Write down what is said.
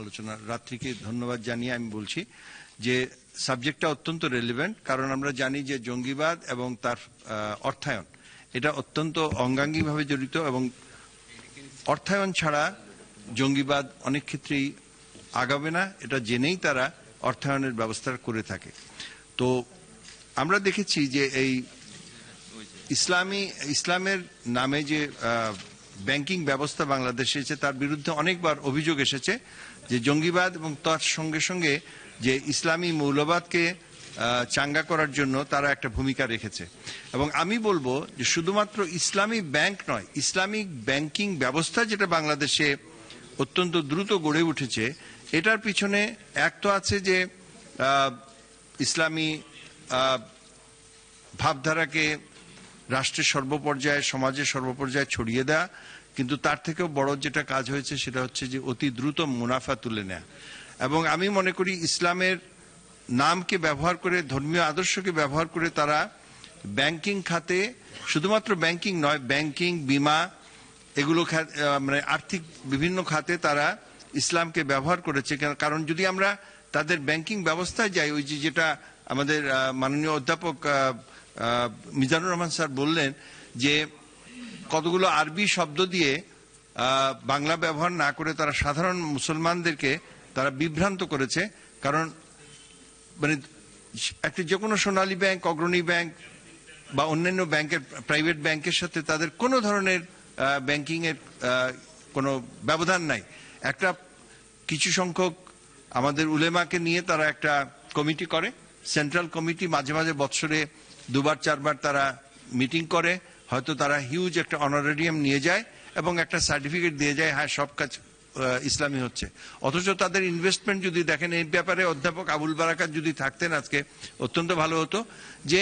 আলোচনা রাত্রিকে ধন্যবাদ জানিয়ে আমি বলছি যে সাবজেক্টটা অত্যন্ত রেলিভেন্ট কারণ আমরা জানি যে জঙ্গিবাদ এবং তার অর্থায়ন, এটা অত্যন্ত অঙ্গাঙ্গিভাবে জড়িত এবং অর্থায়ন ছাড়া জঙ্গিবাদ অনেক ক্ষেত্রেই আগাবে না, এটা জেনেই তারা অর্থায়নের ব্যবস্থা করে থাকে। তো আমরা দেখেছি যে এই ইসলামী, ইসলামের নামে যে ব্যাংকিং ব্যবস্থা বাংলাদেশে এসেছে তার বিরুদ্ধে অনেকবার অভিযোগ এসেছে যে জঙ্গিবাদ এবং তার সঙ্গে সঙ্গে যে ইসলামী মৌলবাদকে চাঙ্গা করার জন্য তারা একটা ভূমিকা রেখেছে। এবং আমি বলব যে শুধুমাত্র ইসলামী ব্যাংক নয় ইসলামিক ব্যাংকিং ব্যবস্থা যেটা বাংলাদেশে অত্যন্ত দ্রুত গড়ে উঠেছে, এটার পিছনে এক তো আছে যে ইসলামী ভাবধারাকে রাষ্ট্রের সর্বপর্যায়ে, সমাজের সর্বপর্যায়ে ছড়িয়ে দেওয়া কিন্তু তার থেকেও বড় যেটা কাজ হয়েছে সেটা হচ্ছে যে অতি দ্রুত মুনাফা তুলে নেয়া। এবং আমি মনে করি ইসলামের নামকে ব্যবহার করে, ধর্মীয় আদর্শকে ব্যবহার করে তারা ব্যাংকিং খাতে, শুধুমাত্র ব্যাংকিং নয়, ব্যাংকিং, বিমা, এগুলো মানে আর্থিক বিভিন্ন খাতে তারা ইসলামকে ব্যবহার করেছে। কারণ- যদি আমরা তাদের ব্যাংকিং ব্যবস্থায় যাই, ওই যে যেটা আমাদের মাননীয় অধ্যাপক মিজানুর রহমান স্যার বললেন যে কতগুলো আরবি শব্দ দিয়ে বাংলা ব্যবহার না করে তারা সাধারণ মুসলমানদেরকে তারা বিভ্রান্ত করেছে। কারণ মানে একটি যে কোনো সোনালী ব্যাংক, অগ্রণী ব্যাংক বা অন্যান্য ব্যাংকের, প্রাইভেট ব্যাংকের সাথে তাদের কোনো ধরনের ব্যাংকিংয়ের কোনো ব্যবধান নাই। একটা, কিছু সংখ্যক আমাদের উলেমাকে নিয়ে তারা একটা কমিটি করে। সেন্ট্রাল কমিটি মাঝে মাঝে বৎসরে দুবার, চারবার তারা মিটিং করে। হয়তো তারা হিউজ একটা অনারেরিয়াম নিয়ে যায় এবং একটা সার্টিফিকেট দিয়ে যায় হ্যাঁ সব কাজ ইসলামী হচ্ছে। অথচ তাদের ইনভেস্টমেন্ট যদি দেখেন, এই ব্যাপারে অধ্যাপক আবুল বারাকাত যদি থাকতেন আজকে, অত্যন্ত ভালো হতো যে